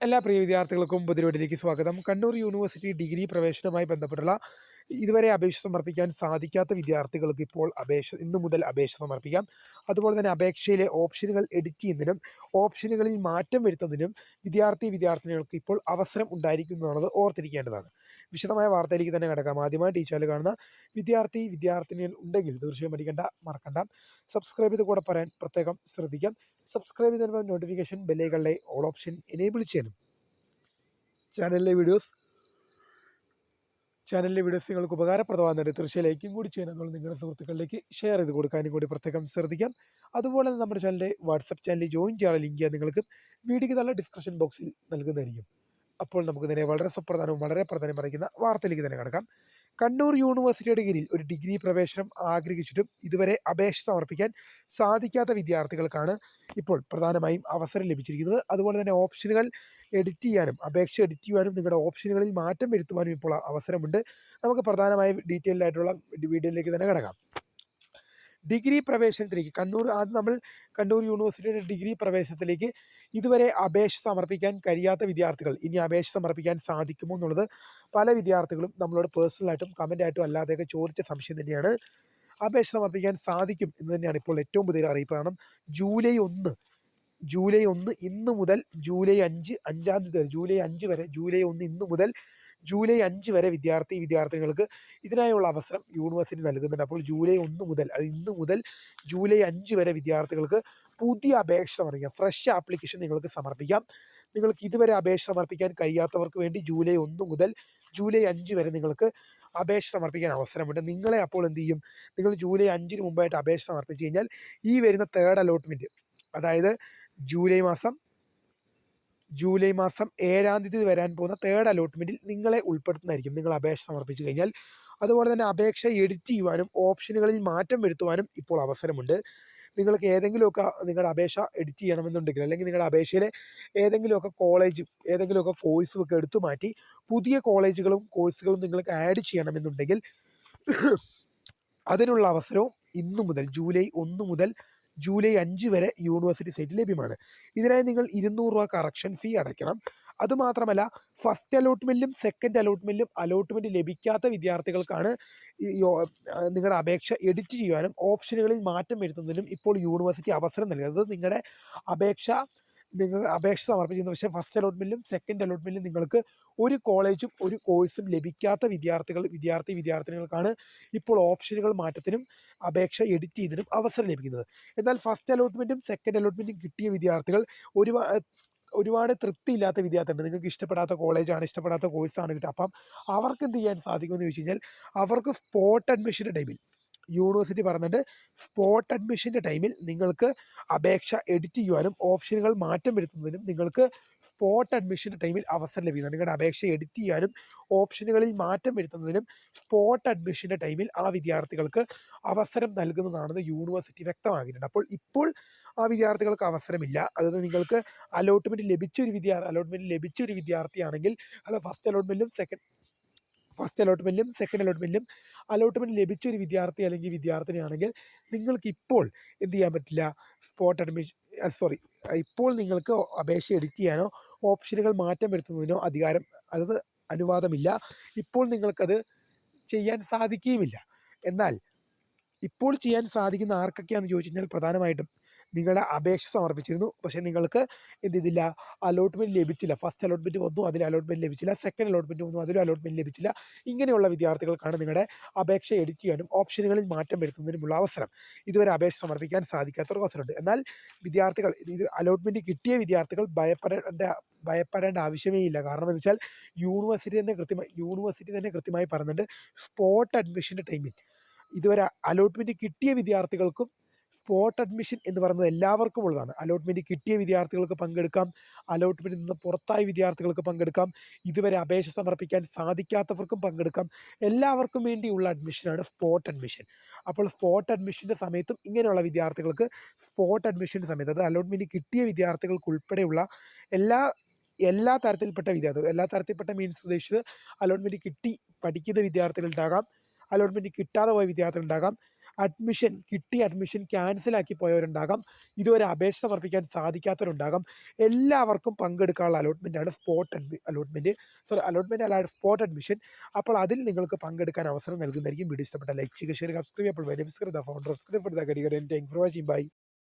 എല്ലാ പ്രിയ വിദ്യാർത്ഥികൾക്കും പുതിയവീട്ടിലേക്ക് സ്വാഗതം. കണ്ണൂർ യൂണിവേഴ്സിറ്റി ഡിഗ്രി പ്രവേശനവുമായി ബന്ധപ്പെട്ടുള്ള ഇതുവരെ അപേക്ഷ സമർപ്പിക്കാൻ സാധിക്കാത്ത വിദ്യാർത്ഥികൾക്ക് ഇപ്പോൾ അപേക്ഷ ഇന്നു മുതൽ അപേക്ഷ സമർപ്പിക്കാം. അതുപോലെ തന്നെ അപേക്ഷയിലെ ഓപ്ഷനുകൾ എഡിറ്റ് ചെയ്യുന്നതിനും ഓപ്ഷനുകളിൽ മാറ്റം വരുത്തുന്നതിനും വിദ്യാർത്ഥി വിദ്യാർത്ഥിനികൾക്ക് ഇപ്പോൾ അവസരം ഉണ്ടായിരിക്കുന്നതാണത് ഓർത്തിരിക്കേണ്ടതാണ്. വിശദമായ വാർത്തയിലേക്ക് തന്നെ കിടക്കാം. ആദ്യമായി ടീച്ചറിൽ കാണുന്ന വിദ്യാർത്ഥി വിദ്യാർത്ഥിനികൾ ഉണ്ടെങ്കിൽ തീർച്ചയായും പഠിക്കേണ്ട മറക്കണ്ട. സബ്സ്ക്രൈബ് ചെയ്ത് കൂടെ പറയാൻ പ്രത്യേകം ശ്രദ്ധിക്കാം. സബ്സ്ക്രൈബ് ചെയ്തപ്പോൾ നോട്ടിഫിക്കേഷൻ ബെല്ലുകളുടെ ഓൾ ഓപ്ഷൻ എനേബിൾ ചെയ്യാനും ചാനലിലെ വീഡിയോസ് ചാനലിലെ വീഡിയോസ് നിങ്ങൾക്ക് ഉപകാരപ്രദമാകുന്നുണ്ട്. തീർച്ചയായും കൂടി ചെയ്യാൻ നിങ്ങളുടെ സുഹൃത്തുക്കളിലേക്ക് ഷെയർ ചെയ്ത് കൊടുക്കാനും കൂടി പ്രത്യേകം ശ്രദ്ധിക്കാം. അതുപോലെ നമ്മുടെ ചാനലിലെ വാട്സപ്പ് ചാനലിൽ ജോയിൻ ചെയ്യാനുള്ള ലിങ്ക് നിങ്ങൾക്ക് വീഡിയോയ്ക്ക് നല്ല ഡിസ്ക്രിപ്ഷൻ ബോക്സിൽ നൽകുന്നതായിരിക്കും. അപ്പോൾ നമുക്ക് നേരെ വളരെ സുപ്രധാനവും വളരെ പ്രധാനം അറിയിക്കുന്ന വാർത്തയിലേക്ക് തന്നെ കിടക്കാം. കണ്ണൂർ യൂണിവേഴ്സിറ്റിയുടെ കീഴിൽ ഒരു ഡിഗ്രി പ്രവേശനം ആഗ്രഹിച്ചിട്ടും ഇതുവരെ അപേക്ഷ സമർപ്പിക്കാൻ സാധിക്കാത്ത വിദ്യാർത്ഥികൾക്കാണ് ഇപ്പോൾ പ്രധാനമായും അവസരം ലഭിച്ചിരിക്കുന്നത്. അതുപോലെ തന്നെ ഓപ്ഷനുകൾ എഡിറ്റ് ചെയ്യാനും അപേക്ഷ എഡിറ്റ് ചെയ്യാനും നിങ്ങളുടെ ഓപ്ഷനുകളിൽ മാറ്റം വരുത്തുവാനും ഇപ്പോൾ അവസരമുണ്ട്. നമുക്ക് പ്രധാനമായും ഡീറ്റെയിൽഡ് ആയിട്ടുള്ള വീഡിയോയിലേക്ക് തന്നെ കിടക്കാം. ഡിഗ്രി പ്രവേശനത്തിലേക്ക് കണ്ണൂർ ആദ്യം നമ്മൾ കണ്ണൂർ യൂണിവേഴ്സിറ്റിയുടെ ഡിഗ്രി പ്രവേശനത്തിലേക്ക് ഇതുവരെ അപേക്ഷ സമർപ്പിക്കാൻ കഴിയാത്ത വിദ്യാർത്ഥികൾ ഇനി അപേക്ഷ സമർപ്പിക്കാൻ സാധിക്കുമോ എന്നുള്ളത് പല വിദ്യാർത്ഥികളും നമ്മളോട് പേഴ്സണലായിട്ടും കമന്റായിട്ടും അല്ലാതെയൊക്കെ ചോദിച്ച സംശയം തന്നെയാണ്. അപേക്ഷ സമർപ്പിക്കാൻ സാധിക്കും എന്ന് തന്നെയാണ് ഇപ്പോൾ ഏറ്റവും പുതിയ അറിയിപ്പ്. കാരണം ജൂലൈ ഒന്ന് ജൂലൈ ഒന്ന് ഇന്ന് മുതൽ ജൂലൈ അഞ്ച് അഞ്ചാം തീയതി വരെ ജൂലൈ അഞ്ച് വരെ ജൂലൈ ഒന്ന് ഇന്ന് മുതൽ ജൂലൈ അഞ്ച് വരെ വിദ്യാർത്ഥി വിദ്യാർത്ഥികൾക്ക് ഇതിനായുള്ള അവസരം യൂണിവേഴ്സിറ്റി നൽകുന്നുണ്ട്. അപ്പോൾ ജൂലൈ ഒന്ന് മുതൽ അത് ഇന്ന് മുതൽ ജൂലൈ അഞ്ച് വരെ വിദ്യാർത്ഥികൾക്ക് പുതിയ അപേക്ഷ സമർപ്പിക്കാം. ഫ്രഷ് ആപ്ലിക്കേഷൻ നിങ്ങൾക്ക് സമർപ്പിക്കാം. നിങ്ങൾക്ക് ഇതുവരെ അപേക്ഷ സമർപ്പിക്കാൻ കഴിയാത്തവർക്ക് വേണ്ടി ജൂലൈ ഒന്ന് മുതൽ ജൂലൈ അഞ്ച് വരെ നിങ്ങൾക്ക് അപേക്ഷ സമർപ്പിക്കാൻ അവസരമുണ്ട്. നിങ്ങളെ അപ്പോൾ എന്ത് ചെയ്യും? നിങ്ങൾ ജൂലൈ അഞ്ചിന് മുമ്പായിട്ട് അപേക്ഷ സമർപ്പിച്ച് കഴിഞ്ഞാൽ ഈ വരുന്ന തേർഡ് അലോട്ട്മെന്റ് അതായത് ജൂലൈ മാസം ജൂലൈ മാസം ഏഴാം തീയതി വരാൻ പോകുന്ന തേർഡ് അലോട്ട്മെന്റിൽ നിങ്ങളെ ഉൾപ്പെടുത്തുന്നതായിരിക്കും. നിങ്ങൾ അപേക്ഷ സമർപ്പിച്ചു കഴിഞ്ഞാൽ. അതുപോലെ തന്നെ അപേക്ഷ എഡിറ്റ് ചെയ്യുവാനും ഓപ്ഷനുകളിൽ മാറ്റം വരുത്തുവാനും ഇപ്പോൾ അവസരമുണ്ട്. നിങ്ങൾക്ക് ഏതെങ്കിലുമൊക്കെ നിങ്ങളുടെ അപേക്ഷ എഡിറ്റ് ചെയ്യണമെന്നുണ്ടെങ്കിൽ അല്ലെങ്കിൽ നിങ്ങളുടെ അപേക്ഷയിലെ ഏതെങ്കിലുമൊക്കെ കോളേജും ഏതെങ്കിലുമൊക്കെ കോഴ്സും ഒക്കെ എടുത്തു മാറ്റി പുതിയ കോളേജുകളും കോഴ്സുകളും നിങ്ങൾക്ക് ആഡ് ചെയ്യണമെന്നുണ്ടെങ്കിൽ അതിനുള്ള അവസരവും ഇന്നു മുതൽ ജൂലൈ ഒന്ന് മുതൽ ജൂലൈ അഞ്ച് വരെ യൂണിവേഴ്സിറ്റി സൈറ്റ് ലഭ്യമാണ്. ഇതിനായി നിങ്ങൾ ഇരുന്നൂറ് രൂപ കറക്ഷൻ ഫീ അടയ്ക്കണം. അതുമാത്രമല്ല ഫസ്റ്റ് അലോട്ട്മെന്റിലും സെക്കൻഡ് അലോട്ട്മെന്റിലും അലോട്ട്മെന്റ് ലഭിക്കാത്ത വിദ്യാർത്ഥികൾക്കാണ് നിങ്ങളുടെ അപേക്ഷ എഡിറ്റ് ചെയ്യുവാനും ഓപ്ഷനുകളിൽ മാറ്റം വരുത്തുന്നതിനും ഇപ്പോൾ യൂണിവേഴ്സിറ്റി അവസരം നൽകുന്നത്. നിങ്ങളുടെ അപേക്ഷ നിങ്ങൾ അപേക്ഷ സമർപ്പിക്കുന്നത് പക്ഷേ ഫസ്റ്റ് അലോട്ട്മെന്റിലും സെക്കൻഡ് അലോട്ട്മെന്റിലും നിങ്ങൾക്ക് ഒരു കോളേജും ഒരു കോഴ്സും ലഭിക്കാത്ത വിദ്യാർത്ഥികൾ വിദ്യാർത്ഥി വിദ്യാർത്ഥിനികൾക്കാണ് ഇപ്പോൾ ഓപ്ഷനുകൾ മാറ്റത്തിനും അപേക്ഷ എഡിറ്റ് ചെയ്തതിനും അവസരം ലഭിക്കുന്നത്. എന്നാൽ ഫസ്റ്റ് അലോട്ട്മെന്റും സെക്കൻഡ് അലോട്ട്മെന്റും കിട്ടിയ വിദ്യാർത്ഥികൾ ഒരുപാട് ഒരുപാട് തൃപ്തിയില്ലാത്ത വിദ്യാർത്ഥിയുണ്ട്. നിങ്ങൾക്ക് ഇഷ്ടപ്പെടാത്ത കോളേജാണ് ഇഷ്ടപ്പെടാത്ത കോഴ്സാണ് കിട്ടുക. അപ്പം അവർക്ക് എന്ത് ചെയ്യാൻ സാധിക്കുമെന്ന് ചോദിച്ചു കഴിഞ്ഞാൽ അവർക്ക് സ്പോട്ട് അഡ്മിഷന്റെ ടൈമിൽ യൂണിവേഴ്സിറ്റി പറഞ്ഞിട്ട് സ്പോട്ട് അഡ്മിഷന്റെ ടൈമിൽ നിങ്ങൾക്ക് അപേക്ഷ എഡിറ്റ് ചെയ്യുവാനും ഓപ്ഷനുകൾ മാറ്റം വരുത്തുന്നതിനും നിങ്ങൾക്ക് സ്പോട്ട് അഡ്മിഷന്റെ ടൈമിൽ അവസരം ലഭിക്കുന്നത് നിങ്ങളുടെ അപേക്ഷ എഡിറ്റ് ചെയ്യാനും ഓപ്ഷനുകളിൽ മാറ്റം വരുത്തുന്നതിനും സ്പോട്ട് അഡ്മിഷന്റെ ടൈമിൽ ആ വിദ്യാർത്ഥികൾക്ക് അവസരം നൽകുന്നതാണെന്ന് യൂണിവേഴ്സിറ്റി വ്യക്തമാക്കിയിട്ടുണ്ട്. അപ്പോൾ ഇപ്പോൾ ആ വിദ്യാർത്ഥികൾക്ക് അവസരമില്ല. അതായത് നിങ്ങൾക്ക് അലോട്ട്മെന്റ് ലഭിച്ച ഒരു വിദ്യാർത്ഥി അലോട്ട്മെന്റ് ലഭിച്ച ഒരു വിദ്യാർത്ഥിയാണെങ്കിൽ അല്ല ഫസ്റ്റ് അലോട്ട്മെന്റിലും സെക്കൻഡ് ഫസ്റ്റ് അലോട്ട്മെന്റിലും സെക്കൻഡ് അലോട്ട്മെന്റിലും അലോട്ട്മെന്റ് ലഭിച്ച ഒരു വിദ്യാർത്ഥി അല്ലെങ്കിൽ വിദ്യാർത്ഥിനിയാണെങ്കിൽ നിങ്ങൾക്ക് ഇപ്പോൾ എന്ത് ചെയ്യാൻ പറ്റില്ല? സ്പോട്ട് അഡ്മിഷൻ സോറി ഇപ്പോൾ നിങ്ങൾക്ക് അപേക്ഷ എഡിറ്റ് ചെയ്യാനോ ഓപ്ഷനുകൾ മാറ്റം വരുത്തുന്നതിനോ അധികാരം അതായത് അനുവാദമില്ല. ഇപ്പോൾ നിങ്ങൾക്കത് ചെയ്യാൻ സാധിക്കുകയുമില്ല. എന്നാൽ ഇപ്പോൾ ചെയ്യാൻ സാധിക്കുന്ന ആർക്കൊക്കെയാണെന്ന് ചോദിച്ചു കഴിഞ്ഞാൽ പ്രധാനമായിട്ടും നിങ്ങളുടെ അപേക്ഷ സമർപ്പിച്ചിരുന്നു. പക്ഷേ നിങ്ങൾക്ക് എന്ത് ചെയ്തില്ല അലോട്ട്മെന്റ് ലഭിച്ചില്ല. ഫസ്റ്റ് അലോട്ട്മെന്റ് വന്നു അതിൽ അലോട്ട്മെന്റ് ലഭിച്ചില്ല. സെക്കൻഡ് അലോട്ട്മെന്റ് വന്നു അതിലും അലോട്ട്മെന്റ് ലഭിച്ചില്ല. ഇങ്ങനെയുള്ള വിദ്യാർത്ഥികൾക്കാണ് നിങ്ങളുടെ അപേക്ഷ എഡിറ്റ് ചെയ്യാനും ഓപ്ഷനുകളിൽ മാറ്റം വരുത്തുന്നതിനുമുള്ള അവസരം. ഇതുവരെ അപേക്ഷ സമർപ്പിക്കാൻ സാധിക്കാത്തവർക്ക് അവസരമുണ്ട്. എന്നാൽ വിദ്യാർത്ഥികൾ ഇത് അലോട്ട്മെന്റ് കിട്ടിയ വിദ്യാർത്ഥികൾ ഭയപ്പെടേണ്ട ഭയപ്പെടേണ്ട ആവശ്യമേ ഇല്ല. കാരണം എന്ന് വെച്ചാൽ യൂണിവേഴ്സിറ്റി തന്നെ കൃത്യമായി യൂണിവേഴ്സിറ്റി തന്നെ കൃത്യമായി പറയുന്നുണ്ട് സ്പോട്ട് അഡ്മിഷന്റെ ടൈമിൽ ഇതുവരെ അലോട്ട്മെന്റ് കിട്ടിയ വിദ്യാർത്ഥികൾക്കും സ്പോട്ട് അഡ്മിഷൻ എന്ന് പറയുന്നത് എല്ലാവർക്കും ഉള്ളതാണ്. അലോട്ട്മെന്റ് കിട്ടിയ വിദ്യാർത്ഥികൾക്ക് പങ്കെടുക്കാം. അലോട്ട്മെന്റിൽ നിന്ന് പുറത്തായ വിദ്യാർത്ഥികൾക്ക് പങ്കെടുക്കാം. ഇതുവരെ അപേക്ഷ സമർപ്പിക്കാൻ സാധിക്കാത്തവർക്കും പങ്കെടുക്കാം. എല്ലാവർക്കും വേണ്ടിയുള്ള അഡ്മിഷനാണ് സ്പോട്ട് അഡ്മിഷൻ അപ്പോൾ സ്പോട്ട് അഡ്മിഷന്റെ സമയത്തും ഇങ്ങനെയുള്ള വിദ്യാർത്ഥികൾക്ക് സ്പോട്ട് അഡ്മിഷന്റെ സമയത്ത് അത് അലോട്ട്മെന്റ് കിട്ടിയ വിദ്യാർത്ഥികൾക്ക് ഉൾപ്പെടെയുള്ള എല്ലാ എല്ലാ തരത്തിൽപ്പെട്ട വിദ്യാർത്ഥികൾ എല്ലാ തരത്തിൽപ്പെട്ട മീൻസ് ഉദ്ദേശിച്ചത് അലോട്ട്മെന്റ് കിട്ടി പഠിക്കുന്ന വിദ്യാർത്ഥികളുണ്ടാകാം. അലോട്ട്മെന്റ് കിട്ടാതെ പോയ വിദ്യാർത്ഥികളുണ്ടാകാം. അഡ്മിഷൻ കിട്ടിയ അഡ്മിഷൻ ക്യാൻസലാക്കി പോയവരുണ്ടാകാം. ഇതുവരെ അപേക്ഷ സമർപ്പിക്കാൻ സാധിക്കാത്തവരുണ്ടാകാം. എല്ലാവർക്കും പങ്കെടുക്കാനുള്ള അലോട്ട്മെന്റാണ് സ്പോട്ട് അഡ്മി അലോട്ട്മെന്റ് സോറി അലോട്ട്മെന്റ് അല്ല സ്പോട്ട് അഡ്മിഷൻ അപ്പോൾ അതിൽ നിങ്ങൾക്ക് പങ്കെടുക്കാൻ അവസരം നൽകുന്നതായിരിക്കും. വീഡിയോ ഇഷ്ടപ്പെട്ട ലൈക്ക് ചെയ്യുക ഷെയർ സബ്സ്ക്രൈബ് അപ്പോൾ founder the career and thank for watching bye